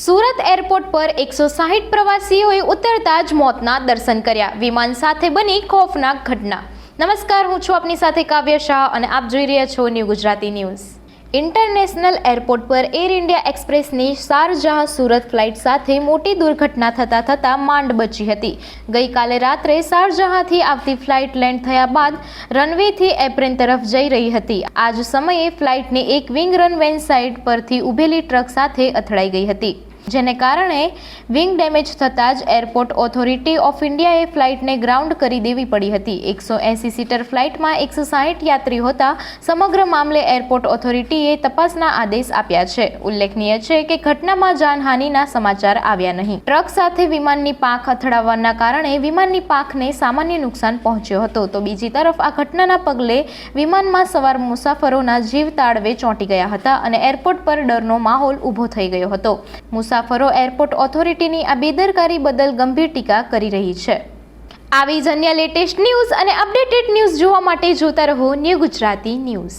Surat airport પર એકસો સાહીઠ પ્રવાસીઓએ ઉતરતા જ મોતના દર્શન કર્યા. વિમાન સાથે બની ખોફનાક ઘટના. નમસ્કાર, હું છું આપની સાથે કાવ્ય શાહ અને આપ જોઈ રહ્યા છો New Gujarati News. International airport પર એર ઇન્ડિયા એક્સપ્રેસની શારજહાં સુરત ફ્લાઇટ સાથે મોટી દુર્ઘટના થતાં થતાં માંડ બચી હતી. ગઈકાલે રાત્રે શારજહાંથી આવતી ફ્લાઇટ લેન્ડ થયા બાદ રનવેથી એપ્રેન તરફ જઈ રહી હતી. આ જ સમયે ફ્લાઇટની એક વિંગ રનવેન સાઇડ પરથી ઊભેલી ટ્રક સાથે અથડાઈ ગઈ હતી. જેને કારણે વિંગ ડેમેજ થતાં જ એરપોર્ટ ઓથોરિટી ઓફ ઇન્ડિયાએ ફ્લાઇટને ગ્રાઉન્ડ કરી દેવી પડી હતી. એકસો એંસી સીટર ફ્લાઇટમાં એકસો સાહીઠ યાત્રી હોતા સમગ્ર મામલે એરપોર્ટ ઓથોરિટીએ તપાસના આદેશ આપ્યા છે. ઉલ્લેખનીય છે કે ઘટનામાં જાનહાનિના સમાચાર આવ્યા નહીં. ટ્રક સાથે વિમાનની પાંખ અથડાવવાના કારણે વિમાનની પાંખને સામાન્ય નુકસાન પહોંચ્યો હતો. તો બીજી તરફ આ ઘટનાના પગલે વિમાનમાં સવાર મુસાફરોના જીવ તાળવે ચોંટી ગયા હતા અને એરપોર્ટ પર ડરનો માહોલ ઊભો થઈ ગયો હતો. મુસાફરો એરપોર્ટ ઓથોરિટીની આ બેદરકારી બદલ ગંભીર ટીકા કરી રહી છે. આવી જ અન્ય લેટેસ્ટ ન્યૂઝ અને અપડેટેડ ન્યૂઝ જોવા માટે જોતા રહો ન્યૂ ગુજરાતી ન્યૂઝ.